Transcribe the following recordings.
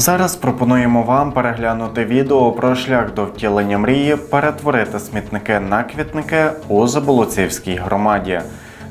Зараз пропонуємо вам переглянути відео про шлях до втілення мрії перетворити смітники на квітники у Заболоцівській громаді.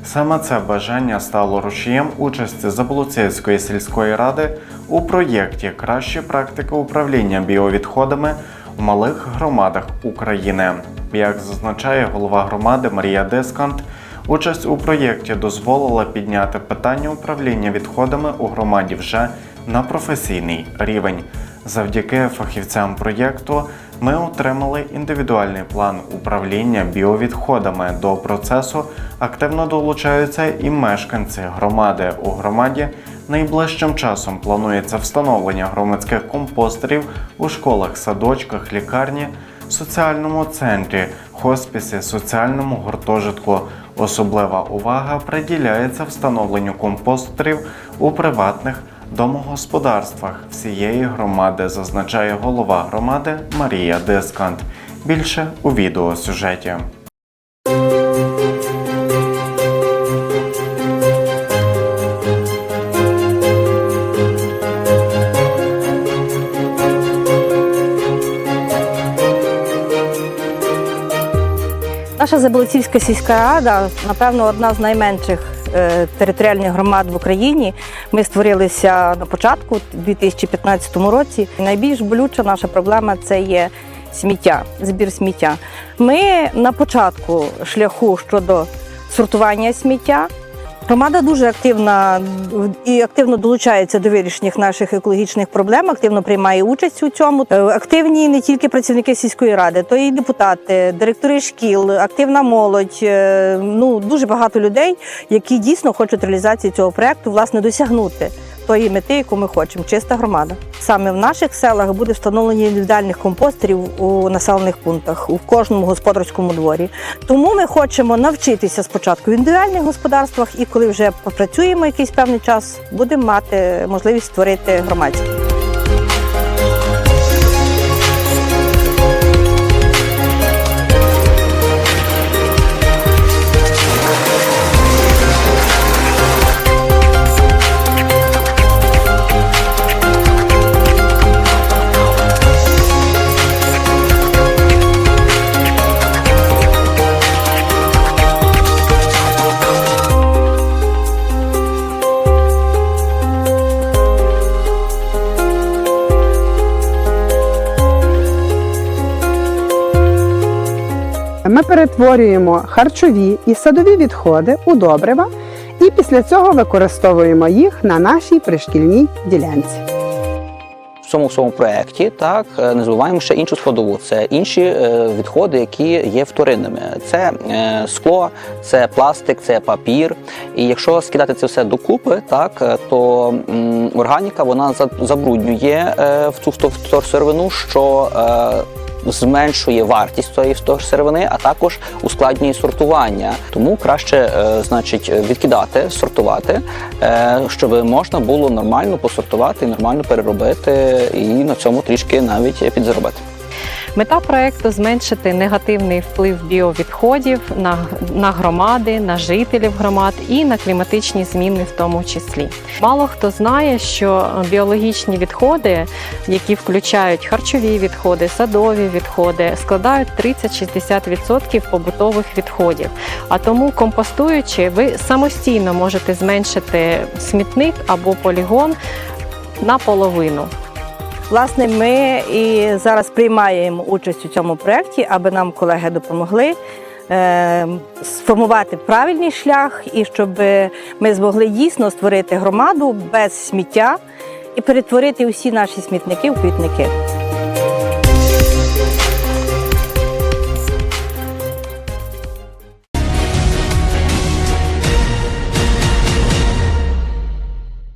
Саме це бажання стало рушієм участі Заболоцівської сільської ради у проєкті Кращі практики управління біовідходами в малих громадах України. Як зазначає голова громади Марія Дискант, Участь у проєкті дозволила підняти питання управління відходами у громаді вже на професійний рівень. Завдяки фахівцям проєкту ми отримали індивідуальний план управління біовідходами. До процесу активно долучаються і мешканці громади. У громаді найближчим часом планується встановлення громадських компостерів у школах, садочках, лікарні, соціальному центрі, хоспісі, соціальному гуртожитку. Особлива увага приділяється встановленню компостерів у приватних домогосподарствах всієї громади, зазначає голова громади Марія Дискант. Більше у відеосюжеті. Наша Заболоцівська сільська рада, напевно, одна з найменших територіальних громад в Україні. Ми створилися на початку, у 2015 році. Найбільш болюча наша проблема це є сміття, збір сміття. Ми на початку шляху щодо сортування сміття. Громада дуже активна і активно долучається до вирішення наших екологічних проблем, активно приймає участь у цьому. Е, Активні не тільки працівники сільської ради, то і депутати, директори шкіл, активна молодь. е, Ну дуже багато людей, які дійсно хочуть реалізації цього проекту, власне, досягнути тої мети, яку ми хочемо. Чиста громада. Саме в наших селах буде встановлення індивідуальних компостерів у населених пунктах у кожному господарському дворі. Тому ми хочемо навчитися спочатку в індивідуальних господарствах, і коли вже попрацюємо якийсь певний час, будемо мати можливість створити громадські. Ми перетворюємо харчові і садові відходи у добрива і після цього використовуємо їх на нашій пришкільній ділянці. В цьому всьому проєкті так е, не забуваємо ще іншу складову. Це інші е, відходи, які є вторинними. Це е, скло, це пластик, це папір. І якщо скидати це все докупи, так то органіка вона за- забруднює в цю вторсировину, що Зменшує вартість цієї сировини, а також ускладнює сортування. Тому краще, е, значить, відкидати, сортувати, е, щоб можна було нормально посортувати, нормально переробити і на цьому трішки навіть підзаробити. Мета проекту зменшити негативний вплив біовідходів на, на громади, на жителів громад і на кліматичні зміни в тому числі. Мало хто знає, що біологічні відходи, які включають харчові відходи, садові відходи, складають 30-60% побутових відходів. А тому, компостуючи, ви самостійно можете зменшити смітник або полігон наполовину. Власне, ми і зараз приймаємо участь у цьому проєкті, аби нам колеги допомогли е, сформувати правильний шлях і щоб ми змогли дійсно створити громаду без сміття і перетворити усі наші смітники в квітники.